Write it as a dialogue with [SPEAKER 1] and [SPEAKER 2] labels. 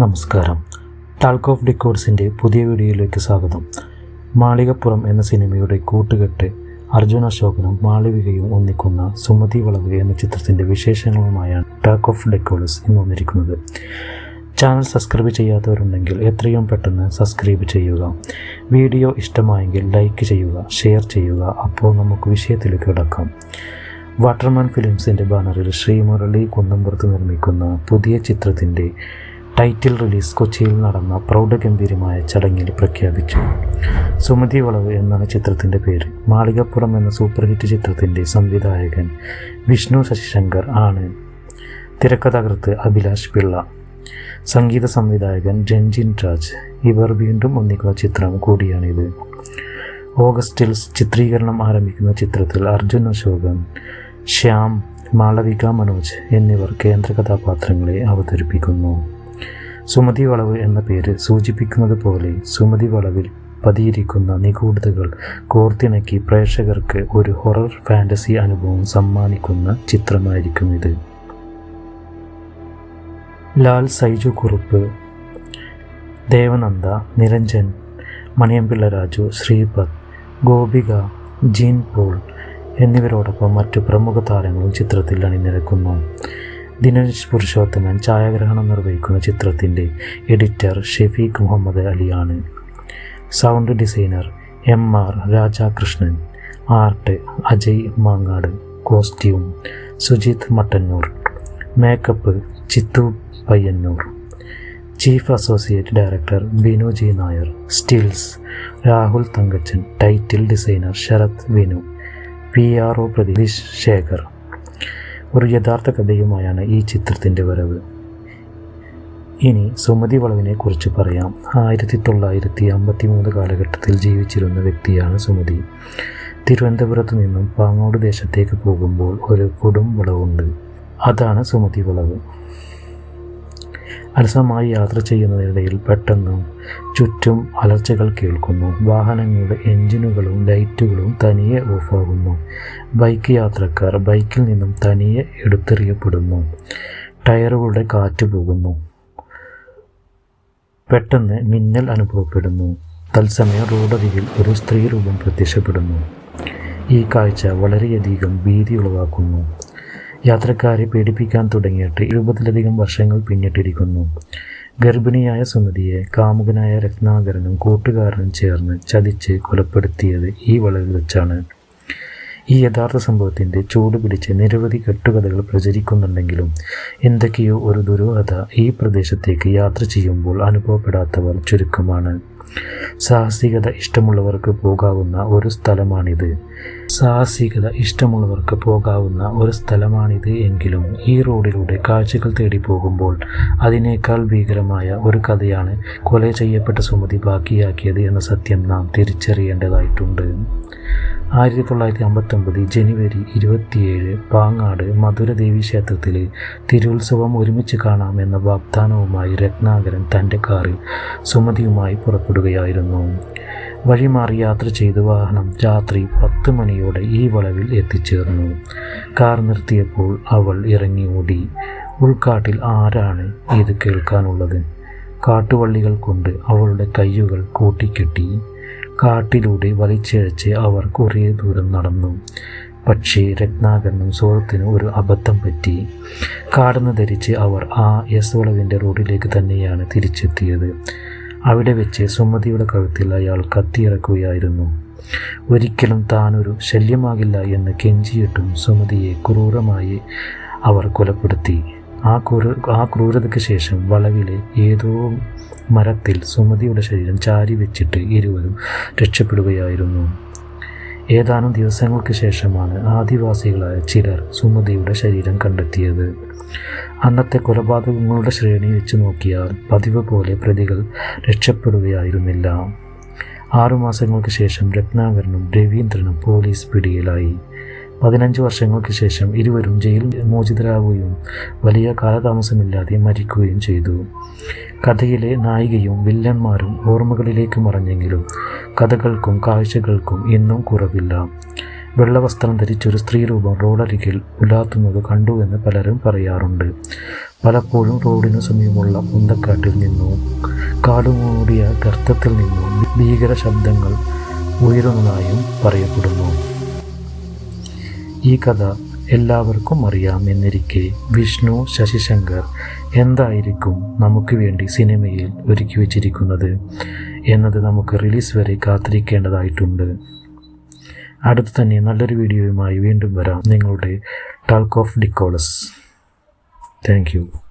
[SPEAKER 1] നമസ്കാരം. ടാൾക്ക് ഓഫ് ഡിക്കോഡ്സിന്റെ പുതിയ വീഡിയോയിലേക്ക് സ്വാഗതം. മാളികപ്പുറം എന്ന സിനിമയുടെ കൂട്ടുകെട്ട് അർജുന അശോകനും മാളവികയും ഒന്നിക്കുന്ന സുമതി വളവ് എന്ന ചിത്രത്തിന്റെ വിശേഷങ്ങളുമായാണ് ടാക്ക് ഓഫ് ഡെക്കോഡ്സ് ഇന്ന് വന്നിരിക്കുന്നത്. ചാനൽ സബ്സ്ക്രൈബ് ചെയ്യാത്തവരുണ്ടെങ്കിൽ എത്രയും പെട്ടെന്ന് സബ്സ്ക്രൈബ് ചെയ്യുക. വീഡിയോ ഇഷ്ടമായെങ്കിൽ ലൈക്ക് ചെയ്യുക ഷെയർ ചെയ്യുക. അപ്പോൾ നമുക്ക് വിഷയത്തിലേക്ക് കിടക്കാം. വാട്ടർമാൻ ഫിലിംസിന്റെ ബാനറിൽ ശ്രീമുരളി കുന്നമ്പുറത്ത് നിർമ്മിക്കുന്ന പുതിയ ചിത്രത്തിന്റെ ടൈറ്റിൽ റിലീസ് കൊച്ചിയിൽ നടന്ന പ്രൗഢഗംഭീരമായ ചടങ്ങിൽ പ്രഖ്യാപിച്ചു. സുമതി വളവ് എന്നാണ് ചിത്രത്തിന്റെ പേര്. മാളികപ്പുറം എന്ന സൂപ്പർ ഹിറ്റ് ചിത്രത്തിന്റെ സംവിധായകൻ വിഷ്ണു ശശിശങ്കർ ആണ്. തിരക്കഥാകൃത്ത് അഭിലാഷ് പിള്ള. സംഗീത സംവിധായകൻ രഞ്ജിൻ രാജ്. ഇവർ വീണ്ടും ഒന്നിക്കുന്ന ചിത്രം കൂടിയാണിത്. ഓഗസ്റ്റിൽ ചിത്രീകരണം ആരംഭിക്കുന്ന ചിത്രത്തിൽ അർജുൻ അശോകൻ ശ്യാം മാളവിക മനോജ് എന്നിവർ കേന്ദ്ര കഥാപാത്രങ്ങളെ അവതരിപ്പിക്കുന്നു. സുമതി വളവ് എന്ന പേര് സൂചിപ്പിക്കുന്നത് പോലെ സുമതി വളവിൽ പതിയിരിക്കുന്ന നിഗൂഢതകൾ കോർത്തിണക്കി പ്രേക്ഷകർക്ക് ഒരു ഹൊറർ ഫാന്റസി അനുഭവം സമ്മാനിക്കുന്ന ചിത്രമായിരിക്കും ഇത്. ലാൽ സൈജു കുറുപ്പ് ദേവനന്ദ നിരഞ്ജൻ മണിയമ്പിള്ള രാജു ശ്രീപദ് ഗോപിക ജീൻ പോൾ എന്നിവരോടൊപ്പം മറ്റു പ്രമുഖ താരങ്ങളും ചിത്രത്തിൽ അണിനിരക്കുന്നു. ദിനേശ് പുരുഷോത്തമൻ ഛായാഗ്രഹണം നിർവഹിക്കുന്ന ചിത്രത്തിന്റെ editor Shefeeq Muhammad അലിയാണ്. Sound designer M R Rajakrishnan art Ajay Mangad costume Sujith Mattannur makeup Chithu Payyanur chief associate director Binu G Nair stills Rahul Thankachan title designer Sarath Vinu P R O Pratheesh Sekhar ഒരു യഥാർത്ഥ കഥയുമായാണ് ഈ ചിത്രത്തിന്റെ വരവ്. ഇനി സുമതി വളവിനെ കുറിച്ച് പറയാം. ആയിരത്തി തൊള്ളായിരത്തി അമ്പത്തി മൂന്ന് കാലഘട്ടത്തിൽ ജീവിച്ചിരുന്ന വ്യക്തിയാണ് സുമതി. തിരുവനന്തപുരത്ത് നിന്നും പാങ്ങോട് ദേശത്തേക്ക് പോകുമ്പോൾ ഒരു കൊടും വളവുണ്ട്. അതാണ് സുമതി വളവ്. അലസമായി യാത്ര ചെയ്യുന്നതിനിടയിൽ പെട്ടെന്ന് ചുറ്റും അലർച്ചകൾ കേൾക്കുന്നു. വാഹനങ്ങളുടെ എഞ്ചിനുകളും ലൈറ്റുകളും തനിയെ ഓഫാകുന്നു. ബൈക്ക് യാത്രക്കാർ ബൈക്കിൽ നിന്നും തനിയെ എടുത്തെറിയപ്പെടുന്നു. ടയറുകളുടെ കാറ്റ് പോകുന്നു. പെട്ടെന്ന് മിന്നൽ അനുഭവപ്പെടുന്നു. തത്സമയം റോഡരികിൽ ഒരു സ്ത്രീ രൂപം പ്രത്യക്ഷപ്പെടുന്നു. ഈ കാഴ്ച വളരെയധികം ഭീതി ഉളവാക്കുന്നു. യാത്രക്കാരെ പേടിപ്പിക്കാൻ തുടങ്ങിയിട്ട് എഴുപതിലധികം വർഷങ്ങൾ പിന്നിട്ടിരിക്കുന്നു. ഗർഭിണിയായ സുമതിയെ കാമുകനായ രത്നാകരനും കൂട്ടുകാരനും ചേർന്ന് ചതിച്ച് കൊലപ്പെടുത്തിയത് ഈ വളവിൽ വെച്ചാണ്. ഈ യഥാർത്ഥ സംഭവത്തിന്റെ ചൂട് പിടിച്ച് നിരവധി കെട്ടുകഥകൾ പ്രചരിക്കുന്നുണ്ടെങ്കിലും എന്തൊക്കെയോ ഒരു ദുരൂഹത ഈ പ്രദേശത്തേക്ക് യാത്ര ചെയ്യുമ്പോൾ അനുഭവപ്പെടാത്തവർ ചുരുക്കമാണ്. സാഹസികത ഇഷ്ടമുള്ളവർക്ക് പോകാവുന്ന ഒരു സ്ഥലമാണിത്. സാഹസികത ഇഷ്ടമുള്ളവർക്ക് പോകാവുന്ന ഒരു സ്ഥലമാണിത് എങ്കിലും ഈ റോഡിലൂടെ കാഴ്ചകൾ തേടി പോകുമ്പോൾ അതിനേക്കാൾ ഭീകരമായ ഒരു കഥയാണ് കൊല ചെയ്യപ്പെട്ട സുമതി ബാക്കിയാക്കിയത് എന്ന സത്യം നാം തിരിച്ചറിയേണ്ടതായിട്ടുണ്ട്. ആയിരത്തി തൊള്ളായിരത്തി അമ്പത്തൊമ്പത് ജനുവരി ഇരുപത്തിയേഴ് പാങ്ങാട് മധുരദേവി ക്ഷേത്രത്തിൽ തിരുത്സവം ഒരുമിച്ച് കാണാമെന്ന വാഗ്ദാനവുമായി രത്നാകരൻ തന്റെ കാറിൽ സുമതിയുമായി പുറപ്പെടുകയായിരുന്നു. വഴിമാറി യാത്ര ചെയ്ത് വാഹനം രാത്രി പത്ത് മണിയോടെ ഈ വളവിൽ എത്തിച്ചേർന്നു. കാർ നിർത്തിയപ്പോൾ അവൾ ഇറങ്ങി ഓടി. ഉൾക്കാട്ടിൽ ആരാണ് ഇത് കേൾക്കാനുള്ളത്? കാട്ടുവള്ളികൾ കൊണ്ട് അവളുടെ കയ്യുകൾ കൂട്ടിക്കെട്ടി. കാട്ടിലൂടെ വലിച്ചിഴച്ച് അവർ കുറേ ദൂരം നടന്നു. പക്ഷേ രത്നാകരനും സുഹൃത്തിനും ഒരു അബദ്ധം പറ്റി. കാടെന്ന് ധരിച്ച് അവർ ആ എസ് വളവിന്റെ റോഡിലേക്ക് തന്നെയാണ് തിരിച്ചെത്തിയത്. അവിടെ വെച്ച് സുമതിയുടെ കഴുത്തിൽ അയാൾ കത്തിയിറക്കുകയായിരുന്നു. ഒരിക്കലും താനൊരു ശല്യമാകില്ല എന്ന് കെഞ്ചിയിട്ടും സുമതിയെ ക്രൂരമായി അവർ കൊലപ്പെടുത്തി. ആ ക്രൂര ആ ക്രൂരതയ്ക്ക് ശേഷം വളവിലെ ഏതോ മരത്തിൽ സുമതിയുടെ ശരീരം ചാരി വെച്ചിട്ട് ഇരുവരും രക്ഷപ്പെടുകയായിരുന്നു. ഏതാനും ദിവസങ്ങൾക്ക് ശേഷമാണ് ആദിവാസികളായ ചിലർ സുമതിയുടെ ശരീരം കണ്ടെത്തിയത്. അന്നത്തെ കൊലപാതകങ്ങളുടെ ശ്രേണി വെച്ച് നോക്കിയാൽ പതിവ് പോലെ പ്രതികൾ രക്ഷപ്പെടുകയായിരുന്നില്ല. ആറുമാസങ്ങൾക്ക് ശേഷം രത്നാകരനും രവീന്ദ്രനും പോലീസ് പിടിയിലായി. പതിനഞ്ച് വർഷങ്ങൾക്ക് ശേഷം ഇരുവരും ജയിൽ മോചിതരാകുകയും വലിയ കാലതാമസമില്ലാതെ മരിക്കുകയും ചെയ്തു. കഥയിലെ നായികയും വില്ലന്മാരും ഓർമ്മകളിലേക്ക് മറഞ്ഞെങ്കിലും കഥകൾക്കും കാഴ്ചകൾക്കും ഇന്നും കുറവില്ല. വെള്ളവസ്ത്രം ധരിച്ചൊരു സ്ത്രീരൂപം റോഡരികിൽ ഉലാത്തുന്നത് കണ്ടു എന്ന് പലരും പറയാറുണ്ട്. പലപ്പോഴും റോഡിനു സമീപമുള്ള പൊന്തക്കാട്ടിൽ നിന്നോ കാടുമൂടിയ ഗർത്തത്തിൽ നിന്നും ഭീകര ശബ്ദങ്ങൾ ഉയരുന്നതായും പറയപ്പെടുന്നു. ഈ കഥ എല്ലാവർക്കും അറിയാം എന്നിരിക്കെ വിഷ്ണു ശശിശങ്കർ എന്തായിരിക്കും നമുക്ക് വേണ്ടി സിനിമയിൽ ഒരുക്കി വച്ചിരിക്കുന്നത് എന്നത് നമുക്ക് റിലീസ് വരെ കാത്തിരിക്കേണ്ടതായിട്ടുണ്ട്. അടുത്ത് തന്നെ നല്ലൊരു വീഡിയോയുമായി വീണ്ടും വരാം. നിങ്ങളുടെ ടാൾക്ക് ഓഫ് ഡിക്കോളസ് താങ്ക്